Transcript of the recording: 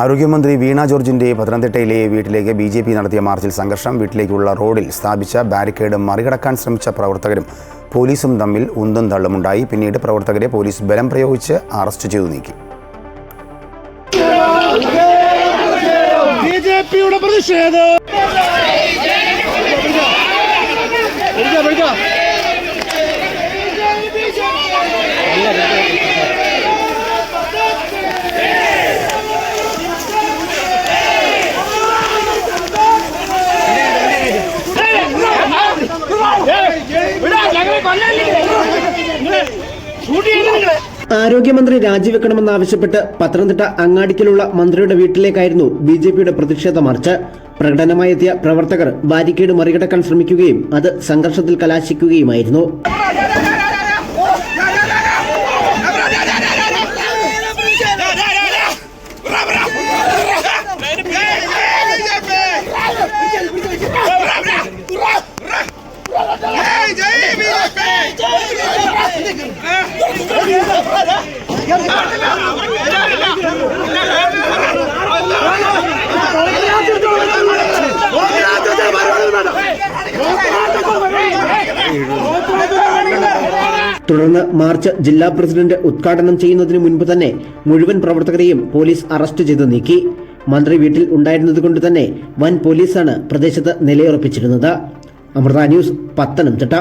ആരോഗ്യമന്ത്രി വീണ ജോർജിന്റെ പത്തനംതിട്ടയിലെ വീട്ടിലേക്ക് ബി ജെ പി നടത്തിയ മാർച്ചിൽ സംഘർഷം വീട്ടിലേക്കുള്ള റോഡിൽ സ്ഥാപിച്ച ബാരിക്കേഡ് മറികടക്കാൻ ശ്രമിച്ച പ്രവർത്തകരും പോലീസും തമ്മിൽ ഉന്തും തള്ളുമുണ്ടായി. പിന്നീട് പ്രവർത്തകരെ പോലീസ് ബലം പ്രയോഗിച്ച് അറസ്റ്റ് ചെയ്തു നീക്കി. പ്രതിഷേധം. ആരോഗ്യമന്ത്രി രാജിവെക്കണമെന്നാവശ്യപ്പെട്ട് പത്തനംതിട്ട അങ്ങാടിക്കലുള്ള മന്ത്രിയുടെ വീട്ടിലേക്കായിരുന്നു ബി ജെ പിയുടെ പ്രതിഷേധ മാർച്ച്. പ്രകടനമായെത്തിയ പ്രവർത്തകർ ബാരിക്കേഡ് മറികടക്കാൻ ശ്രമിക്കുകയും അത് സംഘർഷത്തിൽ കലാശിക്കുകയുമായിരുന്നു. തുടർന്ന് മാർച്ച് ജില്ലാ പ്രസിഡന്റ് ഉദ്ഘാടനം ചെയ്യുന്നതിന് മുൻപ് തന്നെ മുഴുവൻ പ്രവർത്തകരെയും പോലീസ് അറസ്റ്റ് ചെയ്തു നീക്കി. മന്ത്രി വീട്ടിൽ ഉണ്ടായിരുന്നതുകൊണ്ട് തന്നെ വൻ പോലീസാണ് പ്രദേശത്ത് നിലയുറപ്പിച്ചിരുന്നത്. അമൃത ന്യൂസ് പത്തനംതിട്ട.